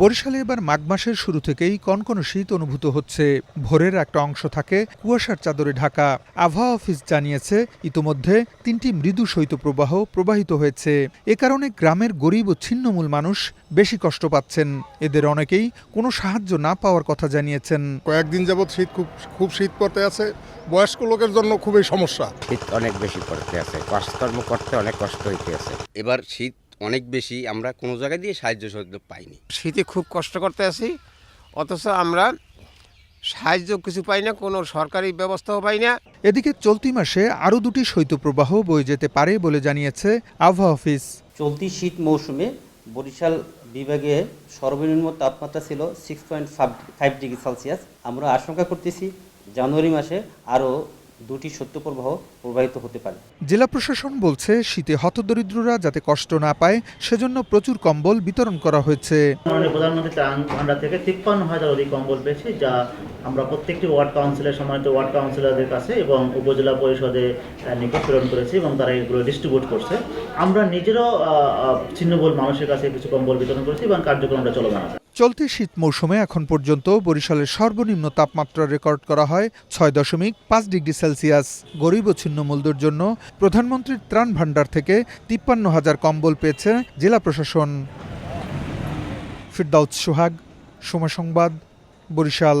বরিশালে এবার মাঘ মাসের শুরু থেকেই কনকনে শীত অনুভূত হচ্ছে। ভোরের একটা অংশ থাকে কুয়াশার চাদরে ঢাকা। আবহাওয়া অফিস জানিয়েছে ইতোমধ্যে তিনটি মৃদু শৈত্যপ্রবাহ প্রবাহিত হয়েছে। এ কারণে গ্রামের গরিব ও ছিন্নমূল মানুষ বেশি কষ্ট পাচ্ছেন। এদের অনেকেই কোনো সাহায্য না পাওয়ার কথা জানিয়েছেন। কয়েকদিন যাবৎ শীত খুব খুব শীত পড়তে আছে। বয়স্ক লোকের জন্য খুবই সমস্যা। শীত অনেক বেশি পড়তে আছে। কাজকর্ম করতে অনেক কষ্ট হইতে আছে। এবার শীত অনেক বেশি আমরা কোনো জায়গা দিয়ে সাহায্য সহযোগ পাইনি। শীতে খুব কষ্ট করতে আছি অথচ আমরা সাহায্য কিছু পাই না কোনো সরকারি ব্যবস্থাও পাই না। এদিকে চলতি মাসে আরও দুটি শৈত্যপ্রবাহ বয়ে যেতে পারে বলে জানিয়েছে আবহাওয়া অফিস। চলতি শীত মৌসুমে বরিশাল বিভাগে সর্বনিম্ন তাপমাত্রা ছিল six point five degree Celsius আমরা আশঙ্কা করতেছি জানুয়ারি মাসে আরও দুটি সত্যপ্রবাহ প্রবাহিত হতে পারে। জেলা প্রশাসন বলছে শীতে হতদরিদ্ররা যাতে কষ্ট না পায় সেজন্য প্রচুর কম্বল বিতরণ করা হয়েছে। প্রধানমন্ত্রী ত্রাণ ভান্ডার থেকে তিপ্পান্ন হাজার অধিক কম্বল পেয়েছি যা আমরা প্রত্যেকটি ওয়ার্ড কাউন্সিলের সম্মানিত ওয়ার্ড কাউন্সিলরদের কাছে এবং উপজেলা পরিষদে আহ, নিকট প্রেরণ করেছি এবং তারা এগুলো ডিস্ট্রিবিউট করছে। আমরা নিজেরাও ছিন্নবল মানুষের কাছে কিছু কম্বল বিতরণ করেছি এবং কার্যক্রমটা চলমান আছে। চলতি শীত মৌসুমে এখন পর্যন্ত বরিশালের সর্বনিম্ন তাপমাত্রা রেকর্ড করা হয় ছয় দশমিক পাঁচ ডিগ্রি সেলসিয়াস। গরিব ও ছিন্নমূলদের জন্য প্রধানমন্ত্রীর ত্রাণ ভাণ্ডার থেকে তিপ্পান্ন হাজার কম্বল পেয়েছে জেলা প্রশাসন। ফিরদাউদ সোহাগ, সময় সংবাদ, বরিশাল।